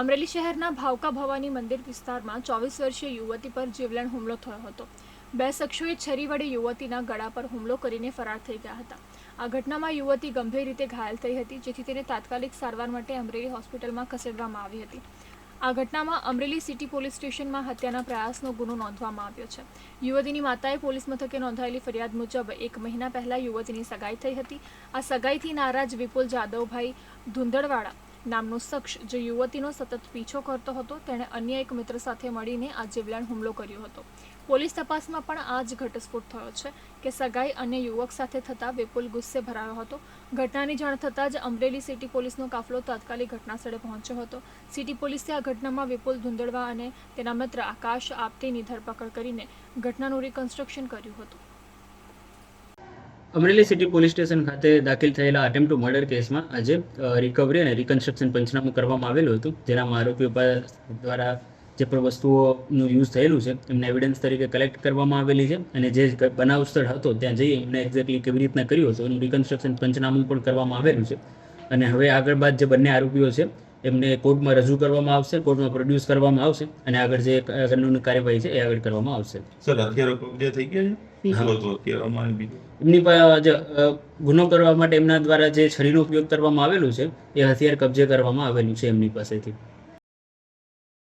અમરેલી શહેરના ભાવકા ભવાની મંદિર વિસ્તારમાં ચોવીસ વર્ષીય યુવતી પર જીવલેણ હુમલો થયો હતો. બે શખ્સોએ છરી વડે યુવતીના ગળા પર હુમલો કરીને ફરાર થઈ ગયા હતા. આ ઘટનામાં યુવતી ગંભીર રીતે ઘાયલ થઈ હતી, જેથી તેને તાત્કાલિક સારવાર માટે અમરેલી હોસ્પિટલમાં ખસેડવામાં આવી હતી. આ ઘટનામાં અમરેલી સિટી પોલીસ સ્ટેશનમાં હત્યાના પ્રયાસનો ગુનો નોંધવામાં આવ્યો છે. યુવતીની માતાએ પોલીસ મથકે નોંધાયેલી ફરિયાદ મુજબ એક મહિના પહેલા યુવતીની સગાઈ થઈ હતી. આ સગાઈથી નારાજ વિપુલ જાદવભાઈ ધુંધળવાળા નામનો શખ્સ જે યુવતીનો સતત પીછો કરતો હતો, તેણે અન્ય એક મિત્ર સાથે મળીને આ જીવલેણ હુમલો કર્યો હતો. પોલીસ તપાસમાં પણ આ જ ઘટસ્ફોટ થયો છે કે સગાઈ અને યુવક સાથે થતા વિપુલ ગુસ્સે ભરાયો હતો. ઘટનાની જાણ થતાં જ અમરેલી સિટી પોલીસનો કાફલો તાત્કાલિક ઘટનાસ્થળે પહોંચ્યો હતો. સિટી પોલીસે આ ઘટનામાં વિપુલ ધુંદડવા અને તેના મિત્ર આકાશ આપતીની ધરપકડ કરીને ઘટનાનું રિકન્સ્ટ્રક્શન કર્યું હતું. અમરેલી સિટી પોલીસ સ્ટેશન ખાતે દાખલ થયેલા અટેમ્પ ટુ મર્ડર કેસમાં આજે રિકવરી અને રિકન્સ્ટ્રક્શન પંચનામું કરવામાં આવેલું હતું. જેનામાં આરોપીઓ દ્વારા જે પણ વસ્તુઓનું યુઝ થયેલું છે, એમને એવિડન્સ તરીકે કલેક્ટ કરવામાં આવેલી છે. અને જે બનાવ સ્થળ હતો, ત્યાં જઈ એમને એક્ઝેક્ટલી કેવી રીતના કર્યું હતું, એનું રિકન્સ્ટ્રક્શન પંચનામું પણ કરવામાં આવેલું છે. અને હવે આગળ બાદ જે બંને આરોપીઓ છે એમને કોર્ટમાં રજૂ કરવામાં આવશે કોર્ટમાં પ્રોડ્યુસ કરવામાં આવશે અને આગળ જે કાનૂની કાર્યવાહી છે એ આગળ કરવામાં આવશે. સર અત્યારે કબજે થઈ ગયા છે? એમની જે ગુનો કરવા માટે એમના દ્વારા જે છરીનો ઉપયોગ કરવામાં આવેલું છે એ હથિયાર કબજે કરવામાં આવેલું છે એમની પાસેથી.